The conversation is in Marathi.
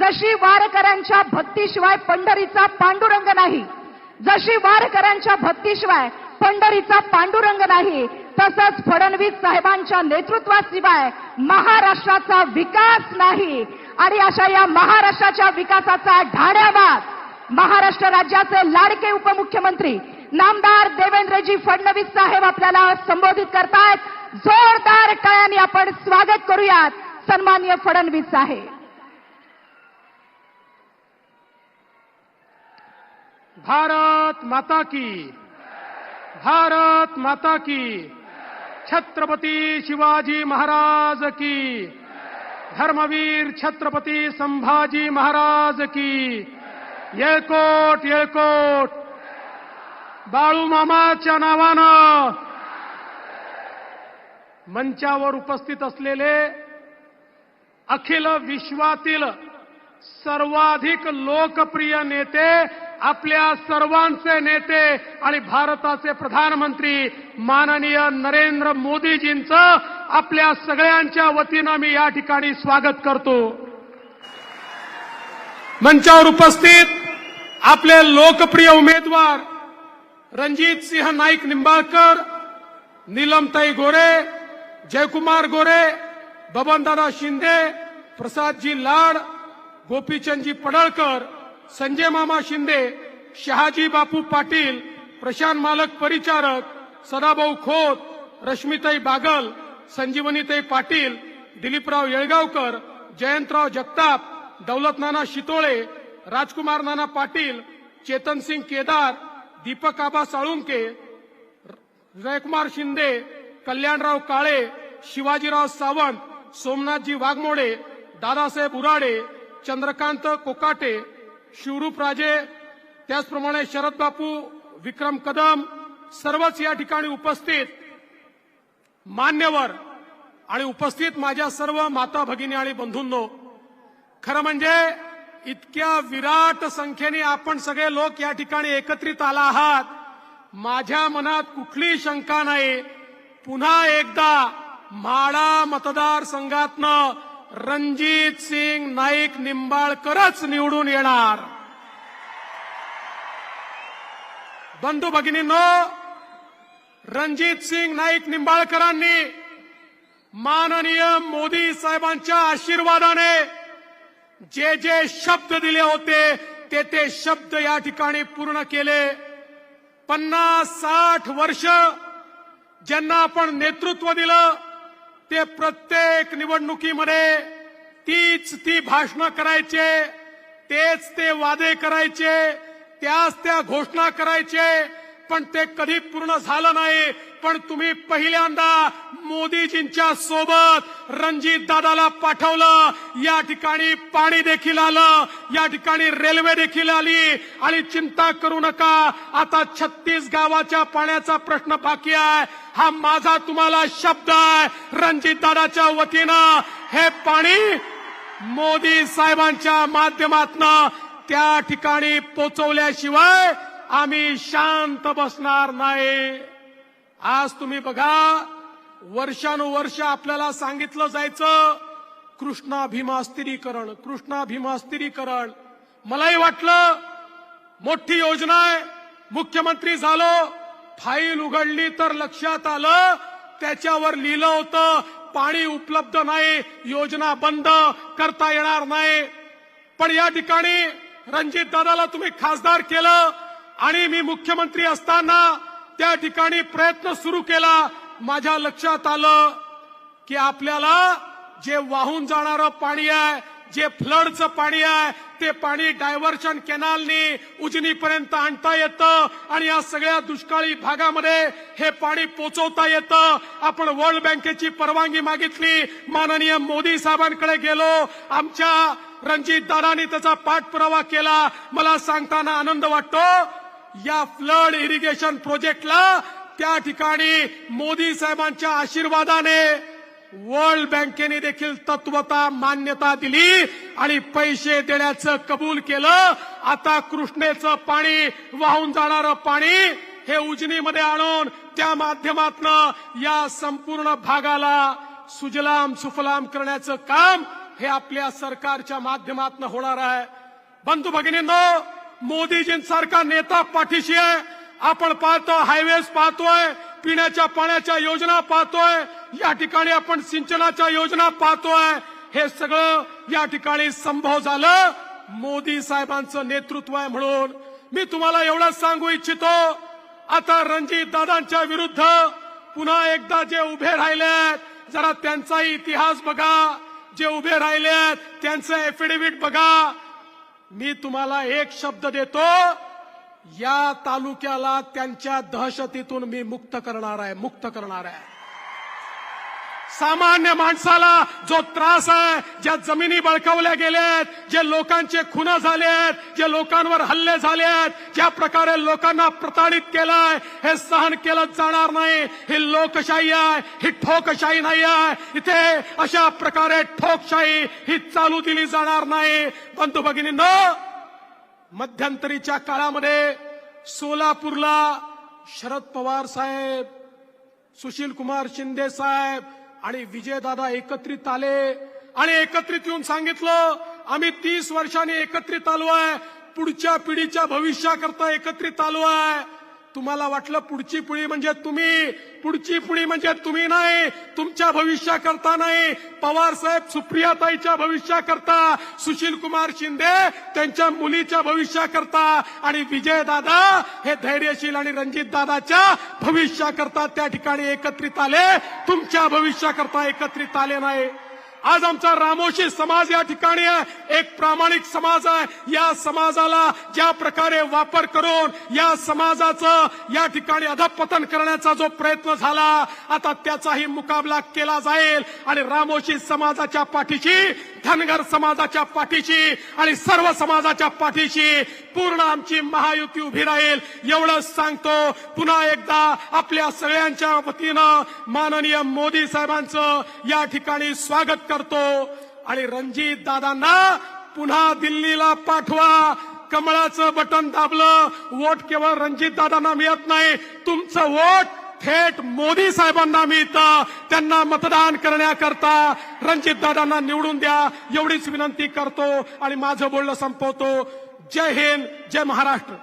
जशी वारकऱ्यांच्या भक्तीशिवाय पंढरीचा पांडुरंग नाही जशी वारकऱ्यांच्या भक्तीशिवाय पंढरीचा पांडुरंग नाही तसंच फडणवीस साहेबांच्या नेतृत्वाशिवाय महाराष्ट्राचा विकास नाही. आणि अशा या महाराष्ट्राच्या विकासाचा ढाण्यावाद महाराष्ट्र राज्याचे लाडके उपमुख्यमंत्री नामदार देवेंद्रजी फडणवीस साहेब आपल्याला संबोधित करतायत. जोरदार टाळ्यांनी आपण स्वागत करूयात. सन्मान्य फडणवीस साहेब. भारत माता की। भारत माता की। छत्रपती शिवाजी महाराज की। धर्मवीर छत्रपती संभाजी महाराज की। येळकोट येळकोट बाळू मामाच्या नावानं मंचावर उपस्थित असलेले अखिल विश्वातील सर्वाधिक लोकप्रिय नेते आपल्या सर्वांचे नेते आणि भारताचे प्रधानमंत्री माननीय नरेंद्र मोदीजींचं आपल्या सगळ्यांच्या वतीनं मी या ठिकाणी स्वागत करतो. मंचावर उपस्थित आपले लोकप्रिय उमेदवार रणजित सिंह नाईक निंबाळकर नीलमताई गोरे जयकुमार गोरे बबनदादा शिंदे प्रसादजी लाड गोपीचंदजी पडळकर संजय मामा शिंदे शहाजी बापू पाटील प्रशांत मालक परिचारक सदाभाऊ खोत रश्मीताई बागल संजीवनीताई पाटील दिलीपराव येळगावकर जयंतराव जगताप दौलत नाना शितोळे राजकुमार नाना पाटील चेतनसिंग केदार दीपक आबा साळुंके जयकुमार शिंदे कल्याणराव काळे शिवाजीराव सावंत सोमनाथजी वाघमोडे दादासाहेब उराडे चंद्रकांत कोकाटे शिवरूप राजे त्याचप्रमाणे शरद बापू विक्रम कदम सर्वच या ठिकाणी उपस्थित मान्यवर आणि उपस्थित माझ्या सर्व माता भगिनी आणि बंधूंनो खरं म्हणजे इतक्या विराट संख्येने आपण सगळे लोक या ठिकाणी एकत्रित आला आहात. माझ्या मनात कुठली शंका नाही. पुन्हा एकदा माडा मतदारसंघातनं रणजित सिंग नाईक निंबाळकरच निवडून येणार. बंधू भगिनींनो रणजित सिंग नाईक निंबाळकरांनी माननीय मोदी साहेबांच्या आशीर्वादाने जे जे शब्द दिले होते ते ते शब्द या ठिकाणी पूर्ण केले. पन्नास साठ वर्ष ज्यांना आपण नेतृत्व दिलं ते प्रत्येक निवडणुकीमध्ये तीच ती भाषणं करायचे तेच ते वादे करायचे त्याच त्या घोषणा करायचे पण ते कधी पूर्ण झालं नाही. पण तुम्ही पहिल्यांदा मोदीजींच्या सोबत रणजित दादाला पाठवलं. या ठिकाणी पाणी देखील आलं. या ठिकाणी रेल्वे देखील आली. आणि चिंता करू नका. आता छत्तीस गावाच्या पाण्याचा प्रश्न बाकी आहे. हा माझा तुम्हाला शब्द आहे. रणजित दादाच्या वतीनं हे पाणी मोदी साहेबांच्या माध्यमातनं त्या ठिकाणी पोचवल्याशिवाय आम्ही शांत बसणार नाही. आज तुम्ही बघा वर्षानुवर्ष आपल्याला सांगितलं जायचं कृष्णा भीमास्तिरीकरण कृष्णा भीमास्तिरीकरण मलाही वाटलं मोठी योजना आहे मुख्यमंत्री झालो फाईल उघडली तर लक्षात आलं त्याच्यावर लिहिलं होतं पाणी उपलब्ध नाही योजना बंद करता येणार नाही. पण या ठिकाणी रणजित दादाला तुम्ही खासदार केलं आणि मी मुख्यमंत्री असताना त्या ठिकाणी प्रयत्न सुरू केला. माझ्या लक्षात आलं की आपल्याला जे वाहून जाणारं पाणी आहे जे फ्लडचं पाणी आहे ते पाणी डायव्हर्शन कॅनालनी उजनीपर्यंत आणता येतं आणि या सगळ्या दुष्काळी भागामध्ये हे पाणी पोचवता येतं. आपण वर्ल्ड बँकेची परवानगी मागितली. माननीय मोदी साहेबांकडे गेलो. आमच्या रणजित दादानी त्याचा पाठपुरावा केला. मला सांगताना आनंद वाटतो या फ्लड इरिगेशन प्रोजेक्टला त्या ठिकाणी मोदी साहेबांच्या आशीर्वादाने वर्ल्ड बँकेने देखील तत्वता मान्यता दिली आणि पैसे देण्याचं कबूल केलं. आता कृष्णेचं पाणी वाहून जाणारं पाणी हे उजनीमध्ये आणून त्या माध्यमातनं या संपूर्ण भागाला सुजलाम सुफलाम करण्याचं काम हे आपल्या सरकारच्या माध्यमातून होणार आहे. बंधू भगिनींनो मोदीजींसारखा नेता पाठीशी आहे. आपण पाहतो हायवेज पाहतोय पिण्याच्या पाण्याच्या योजना पाहतोय या ठिकाणी आपण सिंचनाच्या योजना पाहतोय. हे सगळं या ठिकाणी संभव झालं. मोदी साहेबांचं नेतृत्व आहे म्हणून मी तुम्हाला एवढंच सांगू इच्छितो. आता रणजित दादांच्या विरुद्ध पुन्हा एकदा जे उभे राहिलेत जरा त्यांचाही इतिहास बघा. जे उभे राहिलेत त्यांचं एफिडेव्हिट बघा. मी तुम्हाला एक शब्द देतो. या तालुक्याला त्यांच्या दहशतीतून मी मुक्त करणार आहे मुक्त करणार आहे. सामान्य माणसाला जो त्रास आहे ज्या जमिनी बळकावल्या गेल्यात जे लोकांचे खुन झालेत जे लोकांवर हल्ले झालेत ज्या प्रकारे लोकांना प्रताडित केलंय हे सहन केलं जाणार नाही. ही लोकशाही आहे ही ठोकशाही नाही आहे. इथे अशा प्रकारे ठोकशाही ही चालू दिली जाणार नाही. बंधू न मध्यंतरीच्या काळामध्ये सोलापूरला शरद पवार साहेब सुशील कुमार शिंदे साहेब आणि विजयदादा एकत्रित आले आणि एकत्रित येऊन सांगितलं आम्ही तीस वर्षांनी एकत्रित आलो आहे पुढच्या पिढीच्या भविष्याकरता एकत्रित आलो आहे तुम्हाला वाटलं पुढची पुळी म्हणजे तुम्ही? पुढची पुळी म्हणजे तुम्ही नाही. तुमच्या भविष्याकरता नाही. पवार साहेब सुप्रियाताईच्या भविष्याकरता सुशील कुमार शिंदे त्यांच्या मुलीच्या भविष्याकरता आणि विजय दादा हे धैर्यशील आणि रणजित दादाच्या भविष्याकरता त्या ठिकाणी एकत्रित आले. तुमच्या भविष्याकरता एकत्रित आले नाही. आज आमचा रामोशी समाज या ठिकाणी आहे. एक प्रामाणिक समाज आहे. या समाजाला ज्या प्रकारे वापर करून या समाजाचं या ठिकाणी अधपतन करण्याचा जो प्रयत्न झाला आता त्याचाही मुकाबला केला जाईल. आणि रामोशी समाजाच्या पाठीशी धनगर समाजाच्या पाठीशी आणि सर्व समाजाच्या पाठीशी पूर्ण आमची महायुती उभी राहील. एवढंच सांगतो पुन्हा एकदा आपल्या सगळ्यांच्या वतीनं माननीय मोदी साहेबांचं या ठिकाणी स्वागत करतो. आणि रणजित दादांना पुन्हा दिल्लीला पाठवा. कमळाचं बटन दाबलं वोट केवळ रणजित दादांना मिळत नाही तुमचं वोट थेट मोदी साहेबांना मिळतं. त्यांना मतदान करण्याकरता रणजित दादांना निवडून द्या. एवढीच विनंती करतो आणि माझं बोलणं संपवतो. जय हिंद जय महाराष्ट्र.